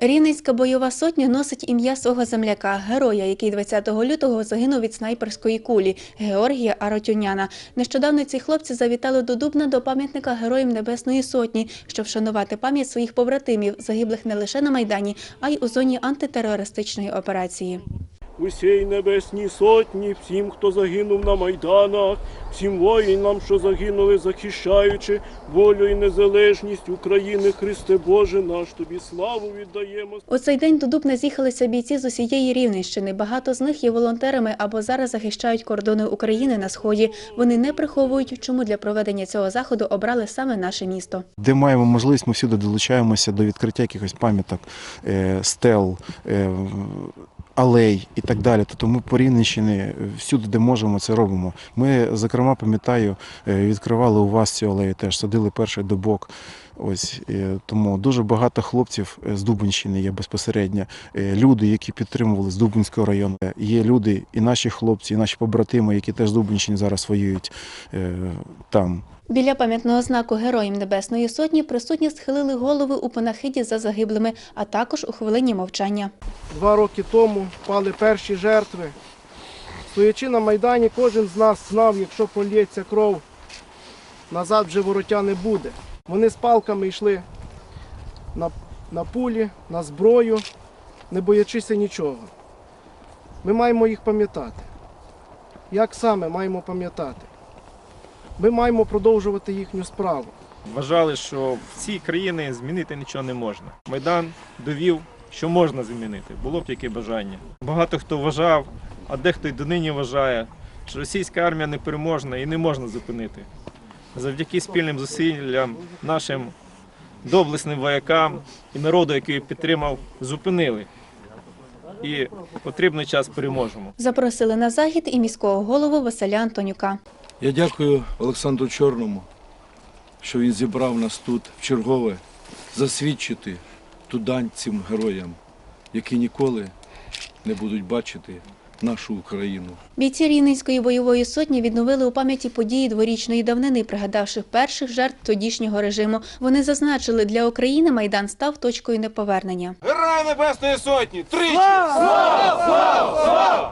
Рівненська бойова сотня носить ім'я свого земляка, героя, який 20 лютого загинув від снайперської кулі Георгія Аротюняна. Нещодавно ці хлопці завітали до Дубна до пам'ятника Героїв Небесної Сотні, щоб вшанувати пам'ять своїх побратимів, загиблих не лише на майдані, а й у зоні антитерористичної операції. Усій небесній сотні, всім, хто загинув на майданах, всім воїнам, що загинули, захищаючи волю і незалежність України, Христе Боже наш, тобі славу віддаємо. У цей день до Дубна з'їхалися бійці з усієї Рівненщини. Багато з них є волонтерами або зараз захищають кордони України на сході. Вони не приховують, чому для проведення цього заходу обрали саме наше місто. Де маємо можливість, ми всюди долучаємося до відкриття якихось пам'яток, е, стел, е, алей і так далі. Тобто ми по Рівненщині всюди, де можемо, це робимо. Ми, зокрема, пам'ятаю, е, відкривали у вас цю алею теж, садили перший добок. Ось е, тому дуже багато хлопців е, з Дубенщини є безпосередньо. Е, Люди, які підтримували з Дубинського району. Є люди, і наші хлопці, і наші побратими, які теж з Дубенщини зараз воюють там. Біля пам'ятного знаку Героїв Небесної Сотні присутні схилили голови у панахиді за загиблими, а також у хвилині мовчання. Два роки тому впали перші жертви. Стоячи на Майдані, кожен з нас знав, якщо полється кров, назад вже вороття не буде. Вони з палками йшли на, на пулі, на зброю, не боячися нічого. Ми маємо їх пам'ятати. Як саме маємо пам'ятати? Ми маємо продовжувати їхню справу. Вважали, що в цій країні змінити нічого не можна. Майдан довів, що можна змінити, було б тільки бажання. Багато хто вважав, а дехто й донині вважає, що російська армія непереможна і не можна зупинити. Завдяки спільним зусиллям нашим доблесним воякам і народу, який підтримав, зупинили. І потрібний час переможемо. Запросили на захід і міського голову Василя Антонюка. Я дякую Олександру Чорному, що він зібрав нас тут в чергове засвідчити ту дань цим героям, які ніколи не будуть бачити нашу Україну. Бійці Рівненської бойової сотні відновили у пам'яті події дворічної давнини, пригадавши перших жертв тодішнього режиму. Вони зазначили, для України майдан став точкою неповернення. Героям Небесної Сотні! Тричі! Слава! Слава! Слава!